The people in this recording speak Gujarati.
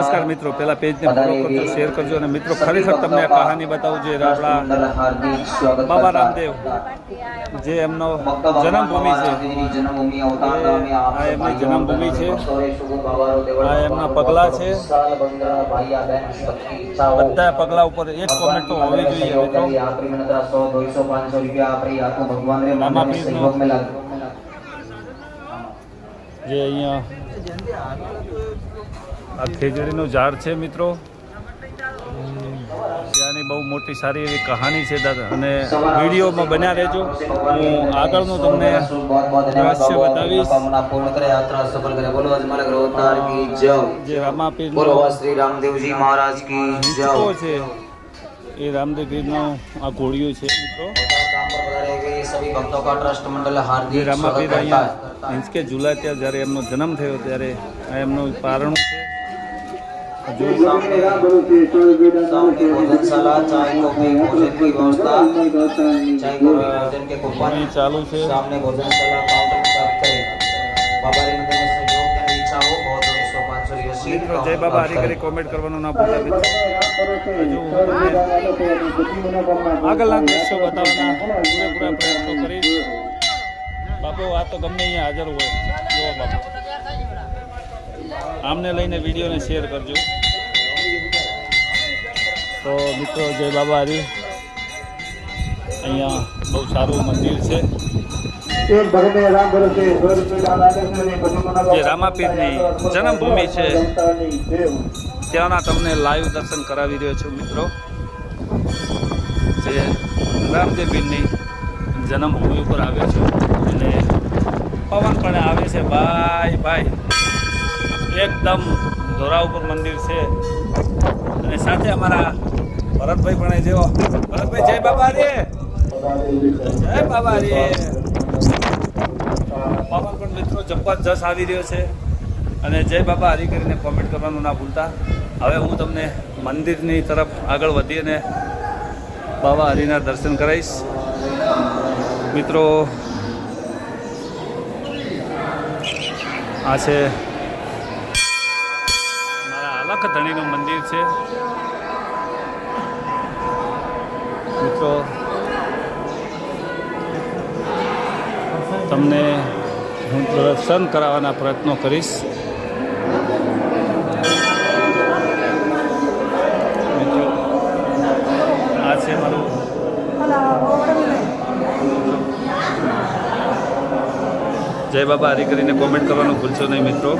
નમસ્કાર મિત્રો પેલા પેજને ફોલો કરજો શેર કરજો અને મિત્રો ખરેખર તમને આ કહાની બતાવું જે આપણા બાબા રામદેવ જે એમનો જન્મભૂમિ છે. આ એમની જન્મભૂમિ છે. આ એમના પગલાં છે. બધા પગલા ઉપર એક કોમેન્ટ તો હોવી જોઈએ મિત્રો. જે અહીંયા આ ખેજરીનું ઝાડ છે મિત્રો. ત્યાંની બહુ મોટી સારી એવી કહાની છે દાદા. અને વિડીયોમાં બન્યા રહેજો. હું આગળનું તમને રહસ્ય બતાવીશ. જે રામાપીરનો શ્રી રામદેવજી મહારાજ છે એ રામદેવપીરનો આ ઘોડિયું છે મિત્રો. રામાપીર અહીંયા મીન્સ કે ઝુલા ત્યાં જ્યારે એમનો જન્મ થયો ત્યારે આ એમનું પારણું છે. હજુ सामने सामने भोजनशाला चाय कॉफी भोजन की व्यवस्था चाय कॉफी भोजन के कूपन અહીં ચાલુ છે सामने भोजनशाला काउंटर प्राप्त करें बाबा रे मंदिर में सहयोग देने की इच्छा हो बहुत दो सौ पाँच सौ की रसीद મિત્રો જય બાબા હરી કરી કોમેન્ટ કરવાનું ના ભૂલતા મિત્રો હજુ હું તમને આગળના દ્રશ્યો બતાવવાના પૂરેપૂરા પ્રયત્નો કરીશ બાપુ આ તો ગમે અહીંયા હાજર હોય જુઓ બાપુ આમને લઈને વિડીયોને શેર કરજો. તો મિત્રો જય બાબા હરી અહીંયા બહુ સારું મંદિર છે. જે રામાપીરની જન્મભૂમિ છે. ત્યાંના તમને લાઈવ દર્શન કરાવી રહ્યો છું મિત્રો. જે રામદેવપીરની જન્મભૂમિ ઉપર આવ્યો છું. અને પવન પણ આવે છે. ભાઈ ભાઈ એકદમ ધોરા ઉપર મંદિર છે. અને સાથે અમારા ભરતભાઈ પણ જેવો. ભરતભાઈ, જય બાબા રે જય બાબા રે પવન પણ મિત્રો જબરજસ્ત આવી રહ્યો છે. અને જય બાબા, હરી કરીને કોમેન્ટ કરવાનું ના ભૂલતા. હવે હું તમને મંદિરની તરફ આગળ વધીને બાબા હરિના દર્શન કરાવીશ. મિત્રો, આ છે ધણીનું મંદિર છે. મિત્રો, તમને હું દર્શન કરાવવાના પ્રયત્નો કરીશ. મિત્રો, આ છે મારું જય બાબા, હરી કરીને કોમેન્ટ કરવાનું ભૂલશો નહીં મિત્રો.